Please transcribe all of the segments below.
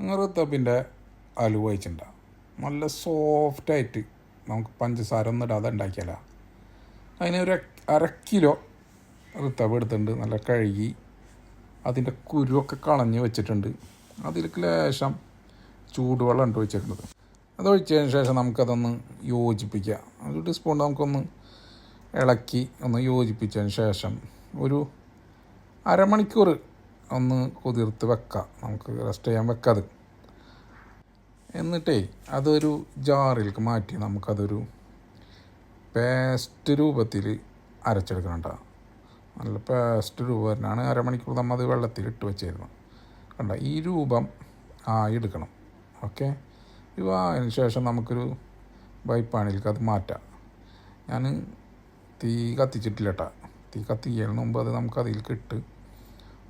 നിങ്ങൾ റത്തപ്പിന്റെ അലുവ വെച്ചിട്ടുണ്ടാവും നല്ല സോഫ്റ്റായിട്ട് നമുക്ക് പഞ്ചസാര ഒന്നും ഇടാതെ ഉണ്ടാക്കിയാലോ. അതിന് ഒരു അര കിലോ റത്തപ്പ് എടുത്തിട്ടുണ്ട്. നല്ല കഴുകി അതിന്റെ കുരുവൊക്കെ കളഞ്ഞ് വെച്ചിട്ടുണ്ട്. അതിലേക്ക് ലേശം ചൂടുവെള്ളം ഉണ്ട് വെച്ചേക്കുന്നത് അത് ഒഴിച്ചതിന് ശേഷം നമുക്കതൊന്ന് യോജിപ്പിക്കാം. ഒരു ടീസ്പൂൺ നമുക്കൊന്ന് ഇളക്കി ഒന്ന് യോജിപ്പിച്ചതിന് ശേഷം ഒരു അരമണിക്കൂർ ഒന്ന് കുതിർത്ത് വെക്കാം. നമുക്ക് റെസ്റ്റ് ചെയ്യാൻ വെക്കാത്. എന്നിട്ടേ അതൊരു ജാറിലേക്ക് മാറ്റി നമുക്കതൊരു പേസ്റ്റ് രൂപത്തിൽ അരച്ചെടുക്കണം നല്ല പേസ്റ്റ് രൂപത്തിനാണ് അരമണിക്കൂർ നമ്മൾ അത് വെള്ളത്തിൽ ഇട്ട് വെച്ചിരുന്നു. കണ്ട? ഈ രൂപം ആയി എടുക്കണം. ഓക്കെ? ഇവ അതിന് ശേഷം നമുക്കൊരു ബൈപ്പാണിലേക്ക് അത് മാറ്റാം. ഞാൻ തീ കത്തിച്ചിട്ടില്ല കേട്ടോ. തീ കത്തിക്കുന്നതിന് മുമ്പ് അത് നമുക്കതിൽ ഇട്ട്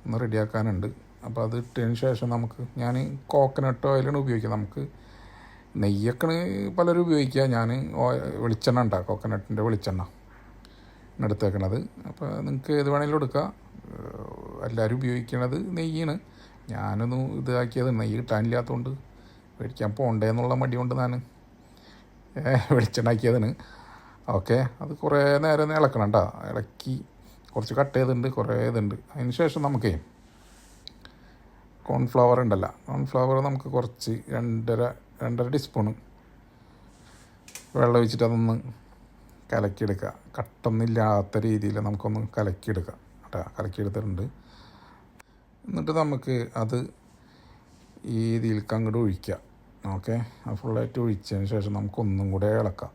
ഒന്ന് റെഡിയാക്കാനുണ്ട്. അപ്പോൾ അത് ഇട്ടതിന് ശേഷം നമുക്ക് ഞാൻ കോക്കനട്ട് ഓയിലാണ് ഉപയോഗിക്കുക. നമുക്ക് നെയ്യൊക്കെ പലരും ഉപയോഗിക്കുക. ഞാൻ വെളിച്ചെണ്ണ ഉണ്ടാകും കോക്കനട്ടിന്റെ വെളിച്ചെണ്ണ എടുത്തേക്കണത്. അപ്പോൾ നിങ്ങൾക്ക് ഏത് വേണമെങ്കിലും എടുക്കുക എല്ലാവരും ഉപയോഗിക്കണത് നെയ്യാണ്. ഞാനൊന്നും ഇതാക്കിയത് നെയ്യ് കിട്ടാനില്ലാത്തതുകൊണ്ട് മേടിക്കാൻ പോകണ്ടേ എന്നുള്ള മടി കൊണ്ട് ഞാൻ വെളിച്ചെണ്ണ ആക്കിയതാണ്. ഓക്കെ അത് കുറേ നേരം ഇളക്കണം കേട്ടോ ഇളക്കി കുറച്ച് കട്ട് ചെയ്തിട്ടുണ്ട് കുറേ ഇതുണ്ട്. അതിന് ശേഷം നമുക്കേ കോൺഫ്ലവർ ഉണ്ടല്ലോ. കോൺഫ്ലവർ നമുക്ക് കുറച്ച് രണ്ടര രണ്ടര ടീസ്പൂണ് വെള്ളം ഒഴിച്ചിട്ട് അതൊന്ന് കലക്കിയെടുക്കുക. കട്ടൊന്നില്ലാത്ത രീതിയിൽ നമുക്കൊന്ന് കലക്കിയെടുക്കാം. കേട്ടോ കലക്കിയെടുത്തിട്ടുണ്ട്. എന്നിട്ട് നമുക്ക് അത് ഈ ഇതിലേക്ക് അങ്ങോട്ട് ഒഴിക്കുക ഓക്കെ? ഫുള്ളായിട്ട് ഒഴിച്ചതിന് ശേഷം നമുക്കൊന്നും കൂടെ ഇളക്കാം.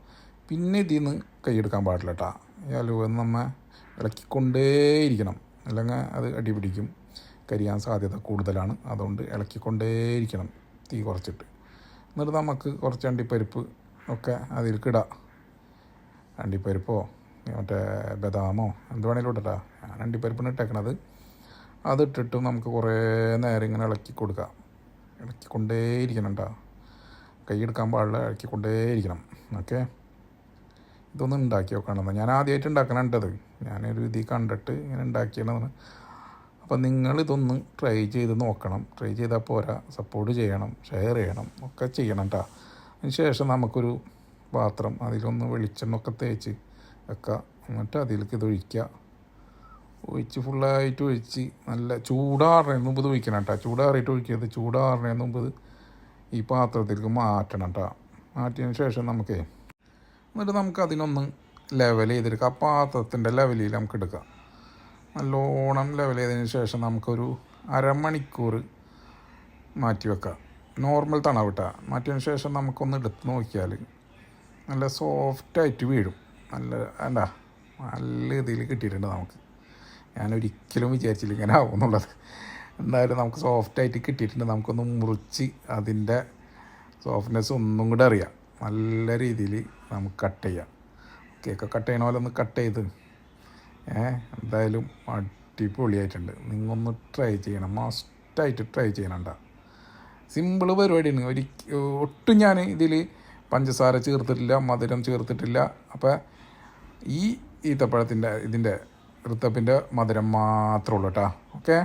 പിന്നെ ഇതിൽ നിന്ന് കൈയെടുക്കാൻ പാടില്ല കേട്ടോ. ഈ അലുവെന്ന് നമ്മൾ ഇളക്കിക്കൊണ്ടേയിരിക്കണം. അല്ലെങ്കിൽ അത് അടിപിടിക്കും കരിയാൻ സാധ്യത കൂടുതലാണ്. അതുകൊണ്ട് ഇളക്കിക്കൊണ്ടേയിരിക്കണം തീ കുറച്ചിട്ട്. എന്നിട്ട് നമുക്ക് കുറച്ച് അണ്ടിപ്പരിപ്പ് ഒക്കെ അതിലേക്ക് ഇടാം അണ്ടിപ്പരിപ്പോ മറ്റേ ബദാമോ എന്ത് വേണേലും ഇടട്ടാ ഞാൻ അണ്ടിപ്പരിപ്പിന് ഇട്ടേക്കണത്. അതിട്ടിട്ട് നമുക്ക് കുറേ നേരം ഇങ്ങനെ ഇളക്കി കൊടുക്കാം. ഇളക്കിക്കൊണ്ടേയിരിക്കണം കേട്ടോ കൈ എടുക്കാൻ പാടില്ല ഇളക്കിക്കൊണ്ടേയിരിക്കണം. ഓക്കെ? ഇതൊന്ന് ഉണ്ടാക്കി നോക്കണം ഞാൻ ആദ്യമായിട്ട് ഉണ്ടാക്കണുണ്ടത് ഞാനൊരു ഇതിൽ കണ്ടിട്ട് ഇങ്ങനെ ഉണ്ടാക്കിയതാണ് അപ്പം നിങ്ങൾ ഇതൊന്ന് ട്രൈ ചെയ്ത് നോക്കണം. ട്രൈ ചെയ്താൽ പോരാ. സപ്പോർട്ട് ചെയ്യണം. ഷെയർ ചെയ്യണം. ഒക്കെ ചെയ്യണം കേട്ടോ അതിന് ശേഷം നമുക്കൊരു പാത്രം അതിലൊന്ന് വെളിച്ചെണ്ണ ഒക്കെ തേച്ച് വെക്കുക എന്നിട്ട് അതിലേക്ക് ഇത് ഒഴിക്കുക ഒഴിച്ച് ഫുള്ളായിട്ട് ഒഴിച്ച് നല്ല ചൂടാറിന് മുമ്പ് ഇത് ഒഴിക്കണം കേട്ടോ ചൂടാറിയിട്ട് ഒഴിക്കരുത്. ചൂടാറിന് മുമ്പ് ഇത് ഈ പാത്രത്തിലേക്ക് മാറ്റണം കേട്ടോ മാറ്റിയതിന് ശേഷം നമുക്കേ എന്നിട്ട് നമുക്ക് അതിനൊന്ന് ലെവൽ ചെയ്തെടുക്കാം. ആ പാത്രത്തിന്റെ ലെവലിൽ നമുക്ക് എടുക്കാം. നല്ലോണം ലെവൽ ചെയ്തതിന് ശേഷം നമുക്കൊരു അരമണിക്കൂർ മാറ്റി വെക്കാം. നോർമൽ തണവിട്ട. മാറ്റിയതിന് ശേഷം നമുക്കൊന്ന് എടുത്ത് നോക്കിയാൽ നല്ല സോഫ്റ്റായിട്ട് വീഴും. നല്ല വേണ്ട നല്ല ഇതിൽ കിട്ടിയിട്ടുണ്ട് നമുക്ക്. ഞാൻ ഒരിക്കലും വിചാരിച്ചില്ല ഇങ്ങനെ ആവും എന്നുള്ളത് എന്തായാലും നമുക്ക് സോഫ്റ്റായിട്ട് കിട്ടിയിട്ടുണ്ട്. നമുക്കൊന്ന് മുറിച്ച് അതിന്റെ സോഫ്റ്റ്നെസ് ഒന്നും കൂടെ അറിയാം. നല്ല രീതിയിൽ നമുക്ക് കട്ട് ചെയ്യാം. കേക്ക് കട്ട് ചെയ്യണ പോലെ ഒന്ന് കട്ട് ചെയ്ത്. എന്തായാലും അടിപൊളിയായിട്ടുണ്ട്. നിങ്ങൊന്ന് ട്രൈ ചെയ്യണം. മസ്റ്റായിട്ട് ട്രൈ ചെയ്യണണ്ട സിമ്പിൾ പരിപാടിയാണ്. ഒരു ഒട്ടും ഞാൻ ഇതിൽ പഞ്ചസാര ചേർത്തിട്ടില്ല മധുരം ചേർത്തിട്ടില്ല. അപ്പോൾ ഈ ഈത്തപ്പഴത്തിന്റെ ഇതിന്റെ ഋത്തപ്പിന്റെ മധുരം മാത്രമേ ഉള്ളൂ കേട്ടോ ഓക്കെ?